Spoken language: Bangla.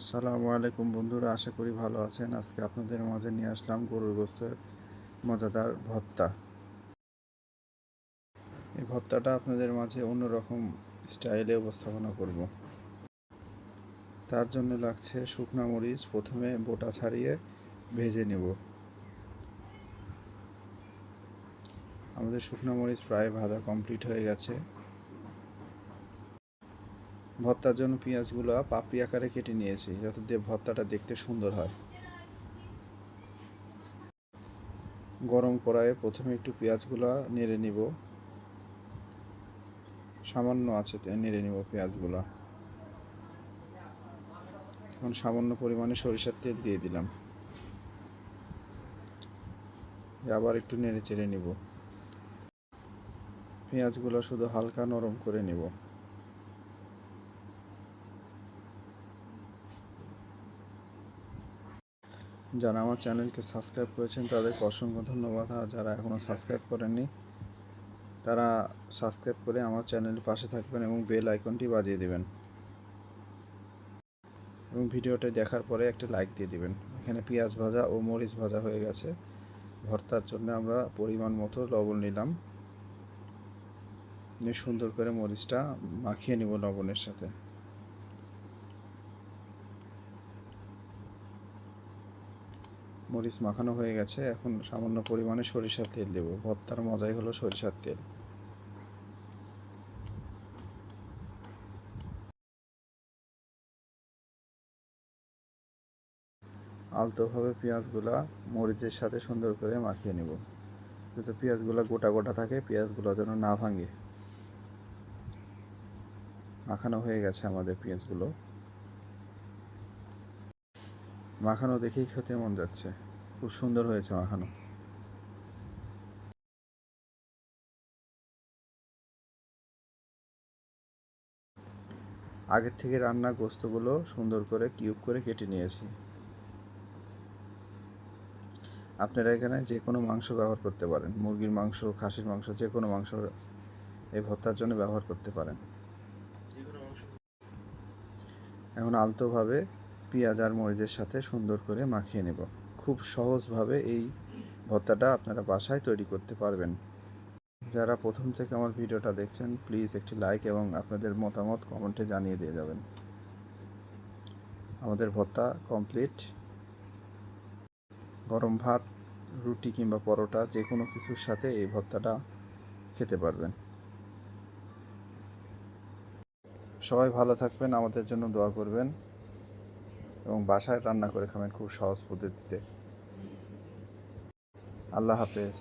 আসসালামু আলাইকুম বন্ধুরা, আশা করি ভালো আছেন। আজকে আপনাদের মাঝে নিয়ে আসলাম গরুর গোস্তের মজাদার ভত্তা এই ভত্তাটা আপনাদের মাঝে অন্যরকম স্টাইলে উপস্থাপনা করব। তার জন্য লাগছে শুকনো মরিচ, প্রথমে বোটা ছাড়িয়ে ভেজে নেব। আমাদের শুকনো মরিচ প্রায় ভাজা কমপ্লিট হয়ে গেছে। ভর্তার জন্য পেঁয়াজগুলো পাপড়ি আকারে কেটে নিয়েছি, যাতে দিয়ে ভর্তাটা দেখতে সুন্দর হয়। গরম কড়াইয়ে প্রথমে একটু পেঁয়াজগুলো নেড়ে নিব। সামান্য আছে নেড়ে নিব পেঁয়াজগুলো। এখন সামান্য পরিমাণে সরিষার তেল দিয়ে দিলাম। আবার একটু নেড়ে চেড়ে নিব। পেঁয়াজগুলো শুধু হালকা নরম করে নিব। যারা আমার চ্যানেলকে সাবস্ক্রাইব করেছেন, তাদেরকে অসংখ্য ধন্যবাদ। আর যারা এখনও সাবস্ক্রাইব করেননি, তারা সাবস্ক্রাইব করে আমার চ্যানেলের পাশে থাকবেন এবং বেল আইকনটি বাজিয়ে দেবেন। এবং ভিডিওটা দেখার পরে একটা লাইক দিয়ে দিবেন। এখানে পেঁয়াজ ভাজা ও মরিচ ভাজা হয়ে গেছে। ভর্তার জন্য আমরা পরিমাণ মতো লবণ নিলাম। সুন্দর করে মরিচটা মাখিয়ে নিব লবণের সাথে। মরিচ মাখানো হয়ে গেছে, এখন সামান্য পরিমাণে সরিষার তেল দেবো। ভর্তার মজাই হলো সরিষার তেল। আলতোভাবে পেঁয়াজগুলা মরিচের সাথে সুন্দর করে মাখিয়ে নেব। যাতে পেঁয়াজগুলো গোটা গোটা থাকে, পেঁয়াজগুলো যেন না ভাঙে। মাখানো হয়ে গেছে আমাদের পেঁয়াজগুলো। মাখানো দেখেই খেতে মন যাচ্ছে। খুব সুন্দর হয়েছে মাখানো। আগের থেকে রান্না গোস্তগুলো সুন্দর করে কিউব করে কেটে নিয়েছি। আপনারা এখানে যে কোনো মাংস ব্যবহার করতে পারেন। মুরগির মাংস খাসির মাংস যে কোনো মাংস এই ভর্তার জন্য ব্যবহার করতে পারেন। এখন আলতোভাবে পেঁয়াজ আর মরিচের সাথে সুন্দর করে মাখিয়ে নেব। খুব সহজভাবে এই ভর্তাটা আপনারা বাসায় তৈরি করতে পারবেন। যারা প্রথম থেকে আমার ভিডিওটা দেখছেন, প্লিজ একটি লাইক এবং আপনাদের মতামত কমেন্টে জানিয়ে দিয়ে যাবেন। আমাদের ভর্তা কমপ্লিট। গরম ভাত, রুটি কিংবা পরোটা যে কোনো কিছুর সাথে এই ভর্তাটা খেতে পারবেন। সবাই ভালো থাকবেন, আমাদের জন্য দোয়া করবেন। এবং বাসায় রান্না করে খাবেন খুব সহজ পদ্ধতিতে। আল্লাহ হাফেজ।